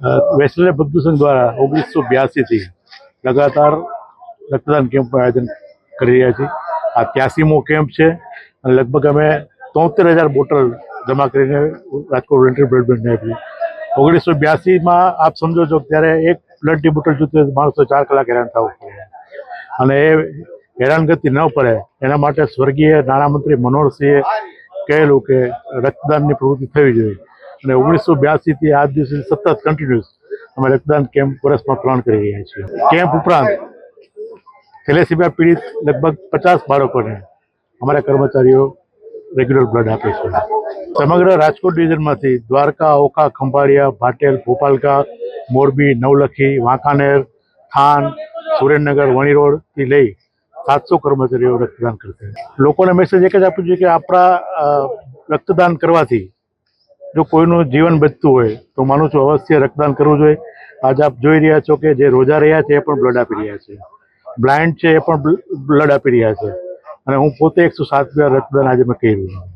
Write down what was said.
Western બધું સંઘ દ્વારા ઓગણીસો બ્યાસીથી લગાતાર રક્તદાન કેમ્પનું આયોજન કરી રહ્યા છીએ. આ ત્યાસીમો કેમ્પ છે અને લગભગ અમે તોતેર હજાર બોટલ જમા કરીને રાજકોટ વોલન્ટિયર બ્લડ બેંકને આપી. ઓગણીસો બ્યાસીમાં આપ સમજો છો ત્યારે એક બ્લડની બોટલ જોતી માણસો ચાર કલાક હેરાન થવું પડે. અને એ હેરાનગતિ ન પડે. એના માટે સ્વર્ગીય નાણામંત્રી મનોહરસિંહે કહેલું કે રક્તદાનની પ્રવૃત્તિ થવી જોઈએ. અને ઓગણીસો બ્યાસીથી આજ દિવસે સતત કન્ટિન્યુઅસ અમે રક્તદાન કેમ્પ વર્ષમાં ત્રણ કરી રહ્યા છીએ. કેમ્પ ઉપરાંત થેલેસીમિયા પીડિત લગભગ પચાસ બાળકોને અમારા કર્મચારીઓ રેગ્યુલર બ્લડ આપે છે. સમગ્ર રાજકોટ ડિવિઝનમાંથી દ્વારકા, ઓખા, ખંભાળિયા, ભાટેલ, ભોપાલકા, મોરબી, નવલખી, વાંકાનેર, થાન, સુરેન્દ્રનગર વણી રોડથી લઈ સાતસો કર્મચારીઓ રક્તદાન કરશે. લોકોને મેસેજ એક જ આપવું જોઈએ કે આપણા રક્તદાન કરવાથી જો કોઈનું જીવન બચતું હોય, તો માનું છું અવશ્ય રક્તદાન કરવું જોઈએ. આજે આપ જોઈ રહ્યા છો કે જે રોજા રહ્યા છે, એ પણ બ્લડ આપી રહ્યા છે. બ્લાઇન્ડ છે, એ પણ બ્લડ આપી રહ્યા છે. અને હું પોતે એકસો સાત રક્તદાન આજે મેં કર્યું.